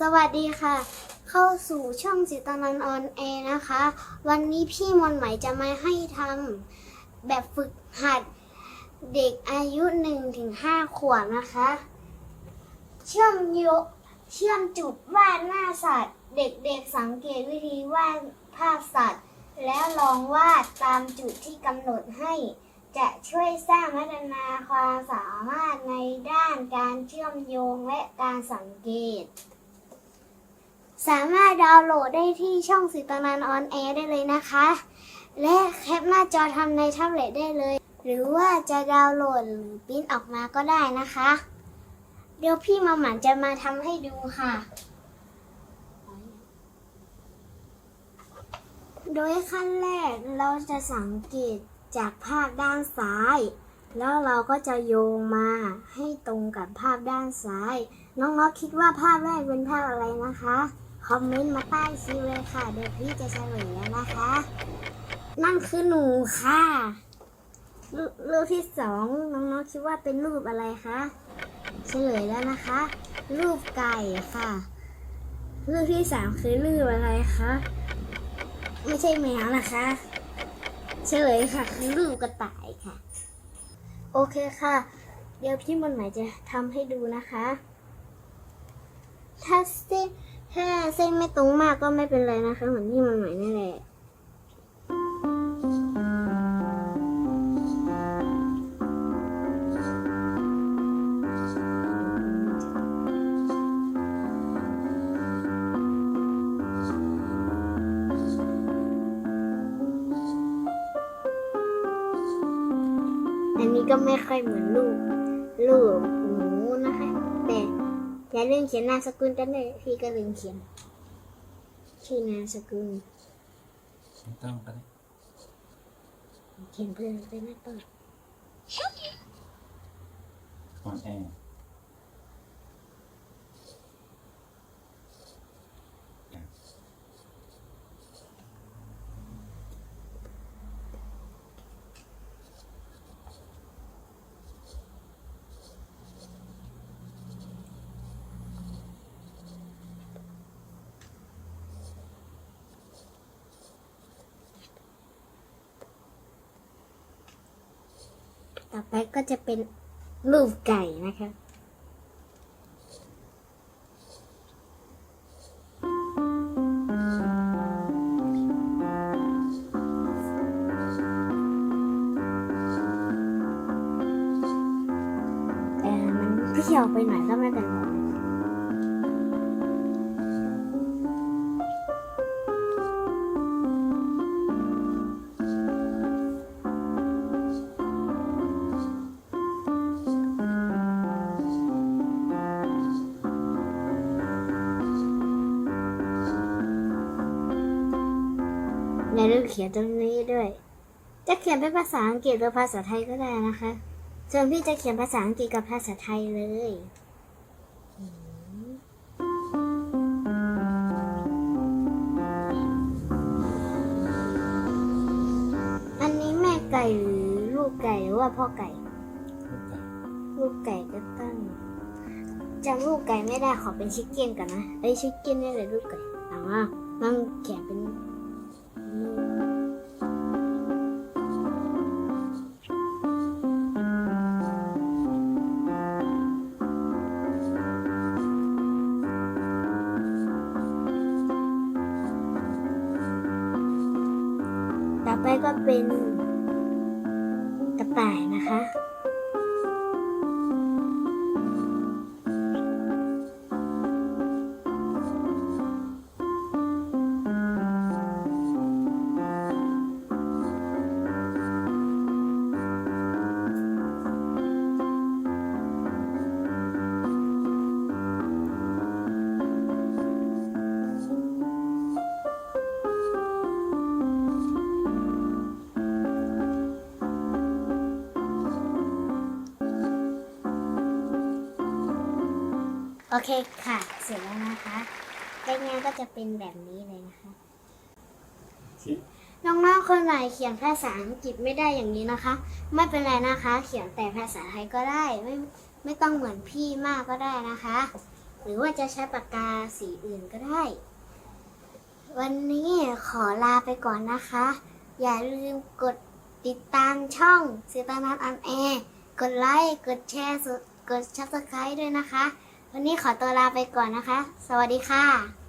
สวัสดีค่ะ เข้าสู่ช่องสิตานันออนแอร์นะคะ วันนี้พี่มนต์ไหมจะมาให้ทำแบบฝึกหัดเด็กอายุ1ถึง5ขวบนะคะ เชื่อมโยเชื่อมจุดวาดหน้าสัตว์ เด็กๆสังเกตวิธีวาดภาพสัตว์ แล้วลองวาดตามจุดที่กำหนดให้ จะช่วยสร้างพัฒนาความสามารถในด้านการเชื่อมโยงและการสังเกต สามารถดาวน์โหลดได้ที่ช่องสิตานันออนแอร์ได้เลยนะคะ และแคปหน้าจอทำในแท็บเล็ตได้เลย หรือว่าจะดาวน์โหลดหรือปริ้นออกมาก็ได้นะคะ เดี๋ยวพี่มาหมันจะมาทำให้ดูค่ะ โดยขั้นแรกเราจะสังเกตจากภาพด้านซ้าย แล้วเราก็จะโยงมาให้ตรงกับภาพด้านซ้าย น้องๆคิดว่าภาพแรกเป็นภาพอะไรนะคะ คอมเมนต์มาใต้คลิปเลยค่ะ เดี๋ยวพี่จะเฉลยแล้วนะคะ นั่นคือหนูค่ะรรูปที่สองน้องๆคิดว่าเป็นรูปอะไรคะเฉลยแล้วนะคะ รูปไก่ค่ะ รูปที่สามคือรูปอะไรคะไม่ใช่แมวนะคะ เฉลยค่ะคือรูปกระต่ายค่ะ โอเคค่ะ เดี๋ยวพี่มนต์ไหมจะทำให้ดูนะคะ ถ้าเส้นถ้า เส้นไม่ตรงมากก็ไม่เป็นไรนะคะเหมือนที่มันหมายนั่นแหละอันนี้ก็ไม่ค่อยเหมือนรูปรูปหนูนะคะ แต่อย่าลืมเขียนนามสกุลกันเลยพี่ก็ลืมเขียน ชื่อนามสกุลไม่ต้องก็ได้เขียนเพื่อนไปนะต้นออนแอ ต่อไปก็จะเป็นรูปไก่นะคะแต่มันเพี่ยวไปหน่อยก็ไม่เป็นไร อย่าลืมเขียนตรงนี้ด้วย จะเขียนเป็นภาษาอังกฤษหรือภาษาไทยก็ได้นะคะ ส่วนพี่จะเขียนภาษาอังกฤษกับภาษาไทยเลยอืมอันนี้แม่ไก่หรือลูกไก่หรือว่าพ่อไก่ลูกไก่ ลูกไก่ก็ตั้งจำลูกไก่ไม่ได้ขอเป็นชิคเก้นก่อนนะไอยชิคเก้นนี่เลยลูกไก่เอาว่าต้องเขียนเป็น ไปก็เป็นกระต่ายนะคะ โอเคค่ะ เสร็จแล้วนะคะใบงานก็จะเป็นแบบนี้เลยนะคะ น้องๆคนไหนเขียนภาษาอังกฤษไม่ได้อย่างนี้นะคะ ไม่เป็นไรนะคะ เขียนแต่ภาษาไทยก็ได้ไม่ไม่ต้องเหมือนพี่มากก็ได้นะคะ หรือว่าจะใช้ปากกาสีอื่นก็ได้ วันนี้ขอลาไปก่อนนะคะ อย่าลืมกดติดตามช่องซิตานัทอันแอร์กดไลค์ กดแชร์ กดชับสไครต์ด้วยนะคะ วันนี้ขอตัวลาไปก่อนนะคะ สวัสดีค่ะ